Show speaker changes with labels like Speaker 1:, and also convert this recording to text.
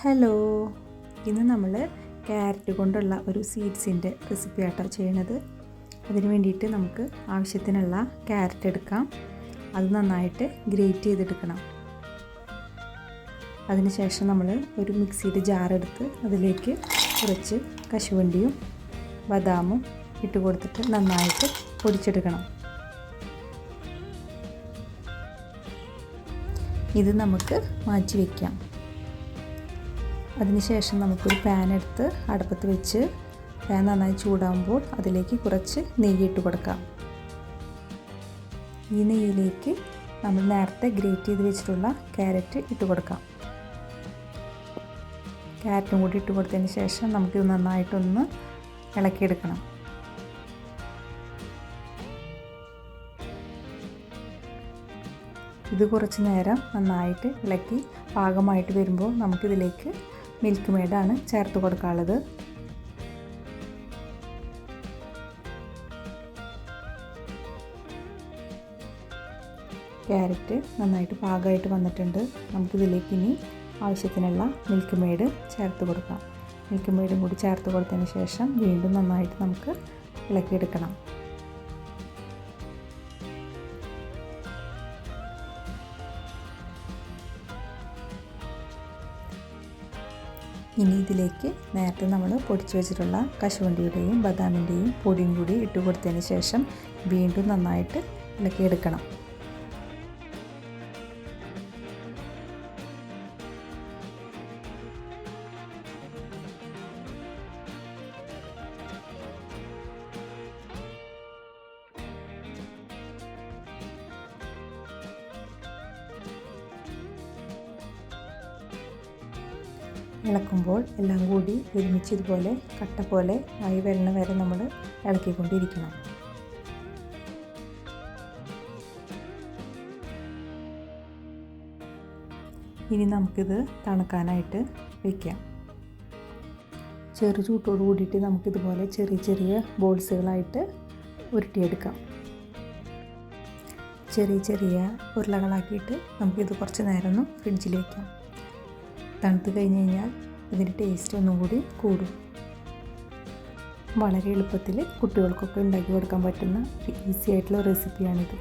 Speaker 1: Hello. ഇന്ന് നമ്മൾ carrot കൊണ്ടുള്ള ഒരു സീഡ്സിന്റെ റെസിപ്പി ആട്ടോ ചെയ്യണത്. അതിന് വേണ്ടിയിട്ട് നമുക്ക് ആവശ്യത്തിനുള്ള ക്യാരറ്റ് എടുക്കാം. അത് നന്നായിട്ട് ഗ്രേറ്റ് ചെയ്തെടുക്കണം. അതിനുശേഷം നമ്മൾ ഒരു മിക്സിയുടെ ജാർ എടുത്ത് അതിലേക്ക് കുറച്ച് കശുവണ്ടിയും ബദാമും ഇട്ട് കൊടുത്തിട്ട് നന്നായിട്ട് പൊടിച്ചെടുക്കണം. ഇത് നമുക്ക് മാറ്റി വയ്ക്കാം അതിനുശേഷം നമുക്കൊരു പാൻ എടുത്ത് അടുപ്പത്ത് വെച്ച് പാൻ നന്നായി ചൂടാകുമ്പോൾ അതിലേക്ക് കുറച്ച് നെയ്യ് ഇട്ട് കൊടുക്കാം. ഈ നെയ്യിലേക്ക് നമ്മൾ നേരത്തെ ഗ്രേറ്റ് ചെയ്ത് വെച്ചിട്ടുള്ള ക്യാരറ്റ് ഇട്ട് കൊടുക്കാം. ക്യാരറ്റും കൂടി ഇട്ട് കൊടുത്തതിന് ശേഷം നമുക്കിത് നന്നായിട്ടൊന്ന് ഇളക്കിയെടുക്കണം. ഇത് കുറച്ച് നേരം നന്നായിട്ട് ഇളക്കി പാകമായിട്ട് വരുമ്പോൾ നമുക്കിതിലേക്ക് മിൽക്ക് മെയ്ഡാണ് ചേർത്ത് കൊടുക്കാനുള്ളത്. ക്യാരറ്റ് നന്നായിട്ട് പാകമായിട്ട് വന്നിട്ടുണ്ട്. നമുക്കിതിലേക്ക് ഇനി ആവശ്യത്തിനുള്ള മിൽക്ക് മെയ്ഡ് ചേർത്ത് കൊടുക്കാം. മിൽക്ക് മെയ്ഡും കൂടി ചേർത്ത് കൊടുത്തതിന് ശേഷം വീണ്ടും നന്നായിട്ട് നമുക്ക് ഇളക്കിയെടുക്കണം. ഇനി ഇതിലേക്ക് നേരത്തെ നമ്മൾ പൊടിച്ചു വെച്ചിട്ടുള്ള കശുവണ്ടിയുടെയും ബദാമിന്റെയും പൊടിയും കൂടി ഇട്ട് കൊടുത്തതിന് ശേഷം വീണ്ടും നന്നായിട്ട് ഇളക്കിയെടുക്കണം ഇളക്കുമ്പോൾ എല്ലാം കൂടി ഒരുമിച്ച് ഇതുപോലെ കട്ട പോലെ ആയി വരണ വരെ നമ്മൾ ഇളക്കിക്കൊണ്ടിരിക്കണം. ഇനി നമുക്കിത് തണുക്കാനായിട്ട് വയ്ക്കാം ചെറു ചൂട്ടോട് കൂടിയിട്ട് നമുക്കിതുപോലെ ചെറിയ ചെറിയ ബോൾസുകളായിട്ട് ഉരുട്ടിയെടുക്കാം. ചെറിയ ചെറിയ ഉരുളകളാക്കിയിട്ട് നമുക്കിത് കുറച്ച് നേരം ഒന്ന് ഫ്രിഡ്ജിൽ വയ്ക്കാം തണുത്ത് കഴിഞ്ഞ് കഴിഞ്ഞാൽ ഇതിന്റെ ടേസ്റ്റ് ഒന്നും കൂടി കൂടും. വളരെ എളുപ്പത്തിൽ കുട്ടികൾക്കൊക്കെ ഉണ്ടാക്കി കൊടുക്കാൻ പറ്റുന്ന ഈസി ആയിട്ടുള്ള റെസിപ്പിയാണിത്